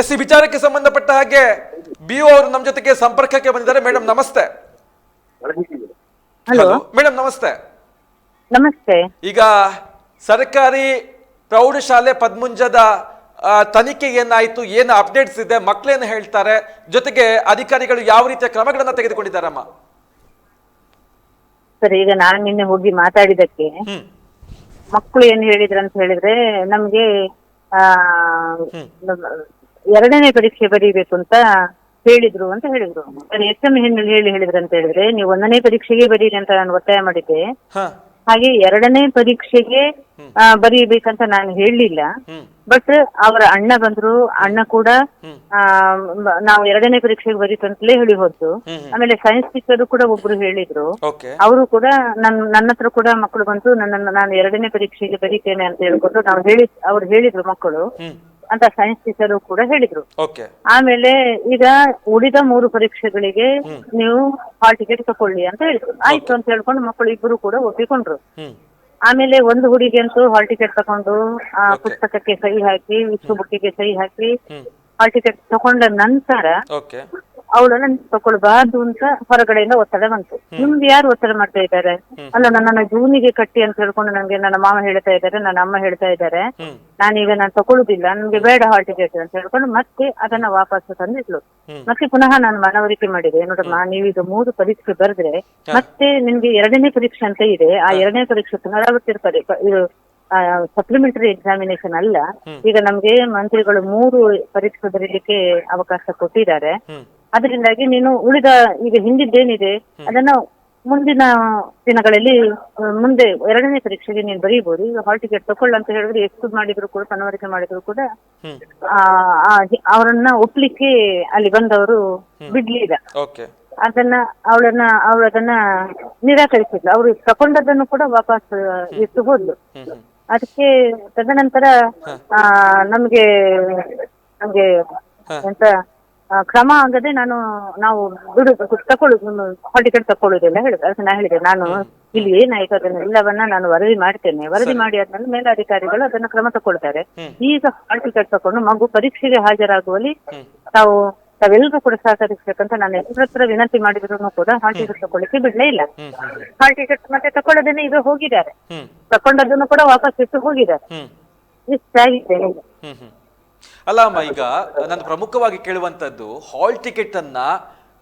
S ಈ ವಿಚಾರಕ್ಕೆ ಸಂಬಂಧಪಟ್ಟ ಹಾಗೆ ಬಿ ಅವರು ನಮ್ಮ ಜೊತೆಗೆ ಸಂಪರ್ಕಕ್ಕೆ ಬಂದಿದ್ದಾರೆ. ಮೇಡಮ್ ನಮಸ್ತೆ. ಹಲೋ. ಮೇಡಮ್ ನಮಸ್ತೆ. ನಮಸ್ತೆ. ಈಗ ಸರ್ಕಾರಿ ಪ್ರೌಢಶಾಲೆ ಪದ್ಮುಂಜದ ತನಿಖೆ ಏನಾಯ್ತು ಏನು ಅಪ್ಡೇಟ್ಸ್ ಇದೆ ಮಕ್ಕಳೇನು ಹೇಳ್ತಾರೆ ಜೊತೆಗೆ ಅಧಿಕಾರಿಗಳು ಯಾವ ರೀತಿಯ ಕ್ರಮಗಳನ್ನ ತೆಗೆದುಕೊಂಡಿದ್ದಾರಮ್ಮ? ಸರಿ ಈಗ ನಾನು ನಿನ್ನೆ ಹೋಗಿ ಮಾತಾಡಿದಕ್ಕೆ ಮಕ್ಕಳು ಏನ್ ಹೇಳಿದ್ರು ಅಂತ ಹೇಳಿದ್ರೆ ನಮ್ಗೆ ಎರಡನೇ ಪರೀಕ್ಷೆ ಬರೀಬೇಕು ಅಂತ ಹೇಳಿದ್ರು ಅಂತ ಹೇಳಿದ್ರು. ಎಸ್ ಎಂ ಹೆಣ್ಣಲ್ಲಿ ಹೇಳಿ ಹೇಳಿದ್ರು ಅಂತ ಹೇಳಿದ್ರೆ ನೀವು ಒಂದನೇ ಪರೀಕ್ಷೆಗೆ ಬರೀರಿ ಅಂತ ನಾನು ಒತ್ತಾಯ ಮಾಡಿದ್ದೆ. ಹಾಗೆ ಎರಡನೇ ಪರೀಕ್ಷೆಗೆ ಬರೀಬೇಕಂತ ನಾನು ಹೇಳಲಿಲ್ಲ ಬಟ್ ಅವರ ಅಣ್ಣ ಬಂದ್ರು ಅಣ್ಣ ಕೂಡ ನಾವು ಎರಡನೇ ಪರೀಕ್ಷೆಗೆ ಬರೀತಂತಲೇ ಹೇಳಿ ಹೋದ್ರು. ಆಮೇಲೆ ಸೈನ್ಸ್ ಟೀಚರ್ ಕೂಡ ಒಬ್ರು ಹೇಳಿದ್ರು. ಅವರು ಕೂಡ ನನ್ ನನ್ನ ಹತ್ರ ಕೂಡ ಮಕ್ಕಳು ಬಂತು ನನ್ನ ನಾನು ಎರಡನೇ ಪರೀಕ್ಷೆಗೆ ಬರೀತೇನೆ ಅಂತ ಹೇಳ್ಕೊಂಡು ನಾವು ಹೇಳಿ ಅವ್ರು ಹೇಳಿದ್ರು ಮಕ್ಕಳು. ಅಂತ ಸೈನ್ಸ್ ಟೀಚರ್ ಕೂಡ ಹೇಳಿದ್ರು. ಓಕೆ ಆಮೇಲೆ ಈಗ ಉಳಿದ ಮೂರು ಪರೀಕ್ಷೆಗಳಿಗೆ ನೀವು ಹಾಲ್ ಟಿಕೆಟ್ ತಕೊಳ್ಳಿ ಅಂತ ಹೇಳಿದ್ರು. ಆಯ್ತು ಅಂತ ಹೇಳ್ಕೊಂಡು ಮಕ್ಕಳು ಇಬ್ಬರು ಕೂಡ ಒಪ್ಪಿಕೊಂಡ್ರು. ಆಮೇಲೆ ಒಂದು ಹುಡುಗಿ ಅಂತೂ ಹಾಲ್ ಟಿಕೆಟ್ ತಕೊಂಡು ಆ ಪುಸ್ತಕಕ್ಕೆ ಸಹಿ ಹಾಕಿ ವಿಶ್ವ ಬುಕ್ಕಿಗೆ ಸಹಿ ಹಾಕಿ ಹಾಲ್ ಟಿಕೆಟ್ ತಕೊಂಡ ನಂತರ ಅವಳನ್ನ ತಗೊಳ್ಬಾರ್ದು ಅಂತ ಹೊರಗಡೆಯಿಂದ ಒತ್ತಡ ಬಂತು. ನಿಮ್ದು ಯಾರು ಒತ್ತಡ ಮಾಡ್ತಾ ಇದ್ದಾರೆ? ಅಲ್ಲ ನನ್ನನ್ನ ಜೂನಿಗೆ ಕಟ್ಟಿ ಅಂತ ಹೇಳ್ಕೊಂಡು ನನಗೆ ನನ್ನ ಮಾಮ ಹೇಳ್ತಾ ಇದ್ದಾರೆ ನನ್ನ ಅಮ್ಮ ಹೇಳ್ತಾ ಇದ್ದಾರೆ. ನಾನೀಗ ನಾನು ತಗೊಳ್ಳುದಿಲ್ಲ ನನ್ಗೆ ಬೇಡ ಹಾಲ್ ಟಿಕೆಟ್ ಅಂತ ಹೇಳ್ಕೊಂಡು ಮತ್ತೆ ಅದನ್ನ ವಾಪಸ್ ತಂದಿದ್ಲು. ಮತ್ತೆ ಪುನಃ ನಾನು ಮನವರಿಕೆ ಮಾಡಿದೆ. ನೋಡಮ್ಮ ನೀವೀಗ ಮೂರು ಪರೀಕ್ಷೆ ಬರೆದ್ರೆ ಮತ್ತೆ ನಿಮ್ಗೆ ಎರಡನೇ ಪರೀಕ್ಷೆ ಅಂತ ಇದೆ. ಆ ಎರಡನೇ ಪರೀಕ್ಷೆ ಪುನರಾವರ್ತಿ ಇದು ಸಪ್ಲಿಮೆಂಟರಿ ಎಕ್ಸಾಮಿನೇಷನ್ ಅಲ್ಲ. ಈಗ ನಮ್ಗೆ ಮಂತ್ರಿಗಳು ಮೂರು ಪರೀಕ್ಷೆ ಬರೀಲಿಕ್ಕೆ ಅವಕಾಶ ಕೊಟ್ಟಿದ್ದಾರೆ. ಅದರಿಂದಾಗಿ ನೀನು ಉಳಿದ ಈಗ ಹಿಂದಿದ್ದೇನಿದೆ ಅದನ್ನ ಮುಂದಿನ ದಿನಗಳಲ್ಲಿ ಮುಂದೆ ಎರಡನೇ ಪರೀಕ್ಷೆಗೆ ನೀನು ಬರೀಬಹುದು ಈಗ ಹಾಲ್ ಟಿಕೆಟ್ ತಕೊಳ್ಳ ಅಂತ ಹೇಳಿದ್ರೆ ಎಷ್ಟು ಮಾಡಿದ್ರು ಕೂಡ ಮನವರಿಕೆ ಮಾಡಿದ್ರು ಕೂಡ ಅವರನ್ನ ಒಪ್ಲಿಕ್ಕೆ ಅಲ್ಲಿ ಬಂದವರು ಬಿಡ್ಲಿಲ್ಲ. ಅದನ್ನ ಅವಳನ್ನ ಅವಳದನ್ನ ನಿರಾಕರಿಸಿದ್ಲು. ಅವರು ತಕೊಂಡದನ್ನು ಕೂಡ ವಾಪಸ್ ಇಟ್ಟು ಹೋದ್ಲು. ಅದಕ್ಕೆ ತದನಂತರ ಆ, ನಮ್ಗೆ ನಮ್ಗೆ ಎಂತ ಕ್ರಮ ಆಗದೆ ನಾನು ನಾವು ಬಿಡುದು ತಕೊಳ್ಳುದು ಹಾಲ್ ಟಿಕೆಟ್ ತಕೊಳ್ಳುದಿಲ್ಲ ಹೇಳುದು ಅದಕ್ಕೆ ನಾ ಹೇಳಿದೆ ನಾನು ಇಲ್ಲಿ ಏನಾಯ್ತು ಅದನ್ನ ಎಲ್ಲವನ್ನ ನಾನು ವರದಿ ಮಾಡ್ತೇನೆ. ವರದಿ ಮಾಡಿ ಆದ್ಮೇಲೆ ಮೇಲಾಧಿಕಾರಿಗಳು ಅದನ್ನ ಕ್ರಮ ತಗೊಳ್ತಾರೆ. ಈಗ ಹಾಲ್ ಟಿಕೆಟ್ ತಕೊಂಡು ಮಗು ಪರೀಕ್ಷೆಗೆ ಹಾಜರಾಗುವಲ್ಲಿ ತಾವು ತಾವೆಲ್ಲರೂ ಕೂಡ ಸಹಕರಿಸಬೇಕಂತ ನಾನು ಎಲ್ಲರ ಹತ್ರ ವಿನಂತಿ ಮಾಡಿದ್ರು ಕೂಡ ಹಾಲ್ ಟಿಕೆಟ್ ತಕೊಳ್ಳಿಕ್ಕೆ ಬಿಡ್ಲೇ ಇಲ್ಲ. ಹಾಲ್ ಟಿಕೆಟ್ ಮತ್ತೆ ತಕೊಳ್ಳೋದನ್ನ ಈಗ ಹೋಗಿದ್ದಾರೆ. ತಕೊಂಡದನ್ನು ಕೂಡ ವಾಪಸ್ ಇಟ್ಟು ಹೋಗಿದ್ದಾರೆ. ಇಷ್ಟಾಗಿದೆ. ಅಲ್ಲ ಅಮ್ಮ ಈಗ ನಾನು ಪ್ರಮುಖವಾಗಿ ಕೇಳುವಂತದ್ದು ಹಾಲ್ ಟಿಕೆಟ್ ಅನ್ನ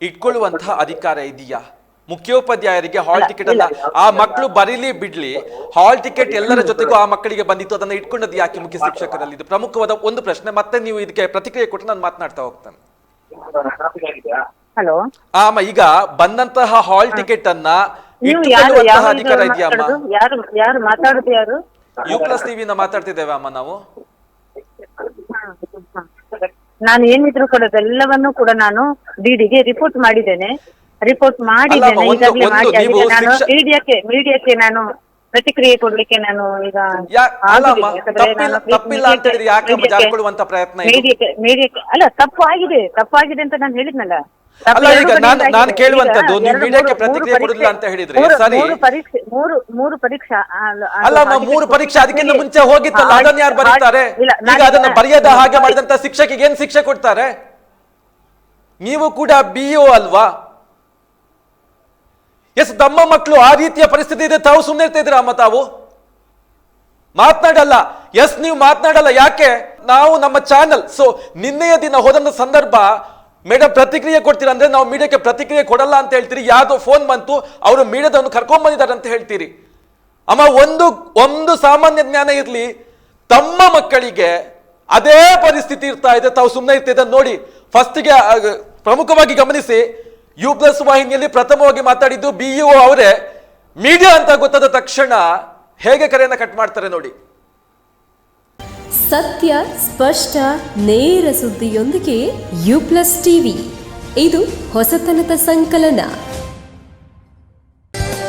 ಇಟ್ಕೊಳ್ಳುವಂತಹ ಅಧಿಕಾರ ಇದೆಯಾ? ಮುಖ್ಯೋಪಾಧ್ಯಾಯರಿಗೆ ಹಾಲ್ ಟಿಕೆಟ್ ಅನ್ನ ಆ ಮಕ್ಕಳು ಬರೀಲಿ ಬಿಡ್ಲಿ ಹಾಲ್ ಟಿಕೆಟ್ ಎಲ್ಲರ ಜೊತೆಗೂ ಆ ಮಕ್ಕಳಿಗೆ ಬಂದಿತ್ತು ಅದನ್ನ ಇಟ್ಕೊಂಡದ್ದು ಯಾಕೆ ಮುಖ್ಯ ಶಿಕ್ಷಕರಲ್ಲಿ? ಇದು ಪ್ರಮುಖವಾದ ಒಂದು ಪ್ರಶ್ನೆ ಮತ್ತೆ ನೀವು ಇದಕ್ಕೆ ಪ್ರತಿಕ್ರಿಯೆ ಕೊಟ್ಟು ನಾನು ಮಾತನಾಡ್ತಾ ಹೋಗ್ತೇನೆ. ಹಲೋ? ಆ ಅಮ್ಮ ಈಗ ಬಂದಂತಹ ಹಾಲ್ ಟಿಕೆಟ್ ಅನ್ನ ಅಧಿಕಾರ ಇದೆಯಾ ಅಮ್ಮ? ಯಾರು ಯಾರು ಮಾತಾಡುದು ಯಾರು? ಯು ಪ್ಲಸ್ ಟಿವಿನ ಮಾತಾಡ್ತಿದ್ದೇವೆ ಅಮ್ಮ ನಾವು. ನಾನು ಏನಿದ್ರು ಕೂಡ ಅದೆಲ್ಲವನ್ನೂ ಕೂಡ ನಾನು ಡಿಡಿಗೆ ರಿಪೋರ್ಟ್ ಮಾಡಿದ್ದೇನೆ ರಿಪೋರ್ಟ್ ಮಾಡಿದ್ದೇನೆ ಅಲ್ಲಮ್ಮ, ಒಂದು- ಈಗಾಗಲೇ ಒಂದು ಮಾಡಿ ನೀವು ಆಗಿದೆ. ನಾನು ಶಿಕ್ಷ- ಮೀಡಿಯಾಕ್ಕೆ ಮೀಡಿಯಾಕ್ಕೆ ನಾನು ಪ್ರತಿಕ್ರಿಯೆ ಕೊಡ್ಲಿಕ್ಕೆ ನಾನು ಈಗ ಯಾ- ಅಲ್ಲಮ್ಮ, ಆಗುದಿಲ್ಲ. ಯಾಕಂದ್ರೆ ತಪ್ಪಿಲ್ಲ- ನಾನು ತಪ್ಪಿಲ್ಲ ಅಂತ ಹೇಳಿದ್ರೆ ಯಾಕೆ ಮೀಡಿಯಾಕ್ಕೆ- ಜಾರಿಕೊಳ್ಳುವಂತ ಪ್ರಯತ್ನ ಇದು? ಮೀಡಿಯಾಕ್ಕೆ ಮೀಡಿಯಾಕ್ಕೆ ಅಲ್ಲ ತಪ್ಪು ಆಗಿದೆ ತಪ್ಪು ಆಗಿದೆ ಅಂತ ನಾನು ಹೇಳಿದ್ನಲ್ಲ ಅಲ್ಲ, ಈಗ ನಾನು- ನಾನು ಕೇಳುವಂತದ್ದು, ನೀವು ಮೀಡಿಯಾಕ್ಕೆ ಪ್ರತಿಕ್ರಿಯೆ ಕೊಡುದಿಲ್ಲ ಅಂತ ಹೇಳಿದ್ರೆ, ಸರಿ. ಮೂರು ಪರೀಕ್ಷೆ ಮೂರು ಮೂರು ಪರೀಕ್ಷಾ ಅಲ್ಲ, ಮೂರು ಪರೀಕ್ಷೆ ಅದಕ್ಕಿಂತ ಮುಂಚೆ ಹೋಗಿತ್ತಲ್ಲ ಹಾಗೆ- ಅದನ್ನ ಯಾರು ಬರೀತಾರೆ? ಈಗ ಅದನ್ನ ಬರೆಯದ ಹಾಗೆ ಮಾಡಿದಂತ ಶಿಕ್ಷಕಿಗೆ ಏನ್ ಶಿಕ್ಷೆ ಕೊಡ್ತಾರೆ? ನೀವು ಕೂಡ ಬಿಇಒ ಅಲ್ವಾ? ಎಸ್ ತಮ್ಮ ಮಕ್ಕಳು ಆ ರೀತಿಯ ಪರಿಸ್ಥಿತಿ ಇದೆ ತಾವು ಸುಮ್ಮನೆ ಇರ್ತಾ ಇದ್ದೀರಾ ಅಮ್ಮ ತಾವು? ಮಾತನಾಡಲ್ಲ. ಎಸ್ ನೀವು ಮಾತನಾಡಲ್ಲ ಯಾಕೆ? ನಾವು ನಮ್ಮ ಚಾನಲ್ ಸೊ ನಿನ್ನೆಯ ದಿನ ಹೋದಂತ ಸಂದರ್ಭ ಮೇಡಮ್ ಪ್ರತಿಕ್ರಿಯೆ ಕೊಡ್ತೀರಾ ಅಂದ್ರೆ ನಾವು ಮೀಡಿಯಾಕ್ಕೆ ಪ್ರತಿಕ್ರಿಯೆ ಕೊಡಲ್ಲ ಅಂತ ಹೇಳ್ತೀರಿ. ಯಾವುದೋ ಫೋನ್ ಬಂತು, ಅವರು ಮೀಡಿಯಾದವನು ಕರ್ಕೊಂಡ್ ಬಂದಿದ್ದಾರೆ ಅಂತ ಹೇಳ್ತೀರಿ. ಅಮ್ಮ, ಒಂದು ಒಂದು ಸಾಮಾನ್ಯ ಜ್ಞಾನ ಇರಲಿ, ತಮ್ಮ ಮಕ್ಕಳಿಗೆ ಅದೇ ಪರಿಸ್ಥಿತಿ ಇರ್ತಾ ಇದೆ, ತಾವು ಸುಮ್ಮನೆ ಇರ್ತಿದ್ದ ನೋಡಿ. ಫಸ್ಟ್ಗೆ ಪ್ರಮುಖವಾಗಿ ಗಮನಿಸಿ, ಯು ಪ್ಲಸ್ ವಾಹಿನಿಯಲ್ಲಿ ಪ್ರಥಮವಾಗಿ ಮಾತಾಡಿದ್ದು ಬಿ ಇಒ ಅವರೇ. ಮೀಡಿಯಾ ಅಂತ ಗೊತ್ತಾದ ತಕ್ಷಣ ಹೇಗೆ ಕರೆಯನ್ನು ಕಟ್ ಮಾಡ್ತಾರೆ ನೋಡಿ. ಸತ್ಯ ಸ್ಪಷ್ಟ ನೇರ ಸುದ್ದಿಯೊಂದಿಗೆ ಯು ಪ್ಲಸ್ ಟಿವಿ ಇದು ಹೊಸತನದ ಸಂಕಲನ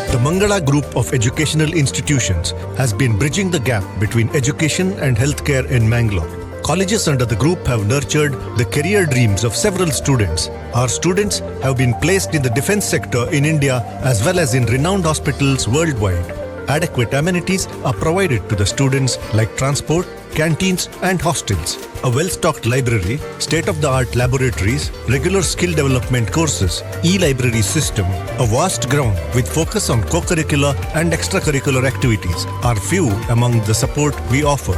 The Mangala Group of Educational Institutions has been bridging the gap between education and healthcare in Mangalore. Colleges under the group have nurtured the career dreams of several students. Our students have been placed in the defense sector in India as well as in renowned hospitals worldwide. Adequate amenities are provided to the students like transport, canteens, and hostels. A well stocked library, state of the art laboratories, regular skill development courses, e library system, a vast ground with focus on co curricular and extracurricular activities are few among the support we offer.